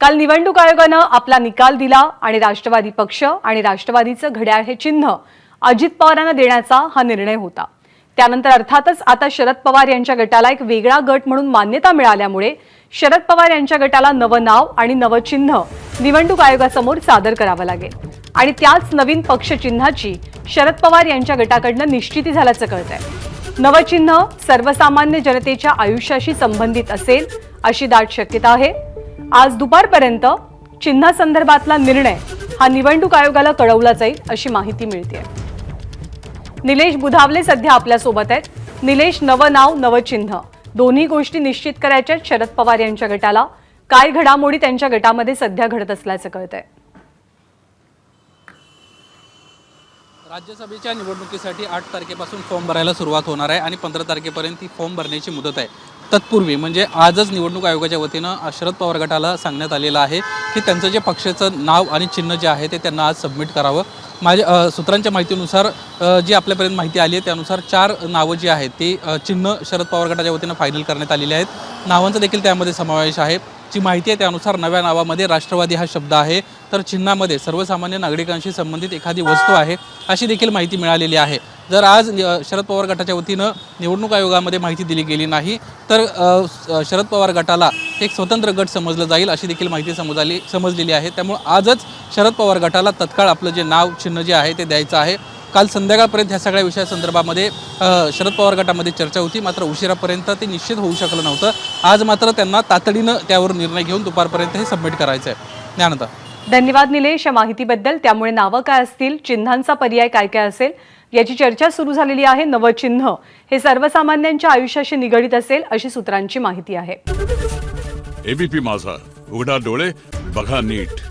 काल निवडणूक आयोगानं आपला निकाल दिला आणि राष्ट्रवादी पक्ष आणि राष्ट्रवादीचं घड्याळ हे चिन्ह अजित पवारांना देण्याचा हा निर्णय होता. त्यानंतर अर्थातच आता शरद पवार यांच्या गटाला एक वेगळा गट म्हणून मान्यता मिळाल्यामुळे शरद पवार यांच्या गटाला नवं नाव आणि नवं चिन्ह निवडणूक आयोगासमोर सादर करावं लागेल. आणि त्याच नवीन पक्ष चिन्हाची शरद पवार यांच्या गटाकडनं निश्चिती झाल्याचं कळतंय. नवं चिन्ह सर्वसामान्य जनतेच्या आयुष्याशी संबंधित असेल अशी दाट शक्यता आहे. आज दुपारपर्यंत चिन्हासंदर्भातला निर्णय हा निवडणूक आयोगाला कळवला जाईल अशी माहिती मिळते निलेश बुधावले सध्या आपल्यासोबत आहेत. निलेश नवं नाव नवं चिन्ह. दोन्ही गोष्टी निश्चित करायच्या शरद पवार यांच्या गटाला. काय घडामोडी त्यांच्या गटामध्ये सध्या घडत असल्याचं कळतंय. राज्यसभेच्या निवडणुकीसाठी आठ तारखेपासून फॉर्म भरायला सुरुवात होणार आहे आणि पंधरा तारखेपर्यंत ती फॉर्म भरण्याची मुदत आहे. तत्पूर्वी म्हणजे आजच निवडणूक आयोगाच्या वतीनं शरद पवार गटाला सांगण्यात आलेलं आहे की त्यांचं जे पक्षाचं नाव आणि चिन्ह जे आहे ते त्यांना आज सबमिट करावं. माझ्या सूत्रांच्या माहितीनुसार जी आपल्यापर्यंत माहिती आली आहे त्यानुसार चार नावं जी आहेत ती चिन्ह शरद पवार गटाच्या वतीनं फायनल करण्यात आलेली आहेत. नावांचा देखील त्यामध्ये समावेश आहे. जी माहिती आहे त्यानुसार नव्या नावामध्ये राष्ट्रवादी हा शब्द आहे. तर चिन्हामध्ये सर्वसामान्य नागरिकांशी संबंधित एखादी वस्तू आहे अशी देखील माहिती मिळालेली आहे. जर आज शरद पवार गटाच्या वतीनं निवडणूक आयोगामध्ये माहिती दिली गेली नाही तर शरद पवार गटाला एक स्वतंत्र गट समजलं जाईल अशी देखील माहिती समजाली समजलेली आहे. त्यामुळे आजच शरद पवार गटाला तत्काळ आपलं जे नाव चिन्ह जे आहे ते द्यायचं आहे. काल संध्याकाळपर्यंत ह्या सगळ्या विषयासंदर्भामध्ये शरद पवार गटामध्ये चर्चा होती. मात्र उशिरापर्यंत ते निश्चित होऊ शकलं नव्हतं. आज मात्र त्यांना तातडीनं त्यावर निर्णय घेऊन दुपारपर्यंत हे सबमिट करायचं आहे ज्ञानता. धन्यवाद निलेश या माहितीबद्दल. त्यामुळे नावं काय असतील चिन्हांचा पर्याय काय काय असेल याची चर्चा सुरू झालेली आहे. नवं चिन्ह हे सर्वसामान्यांच्या आयुष्याशी निगडीत असेल अशी सूत्रांची माहिती आहे. एबीपी माझा. उघडा डोळे बघा नीट.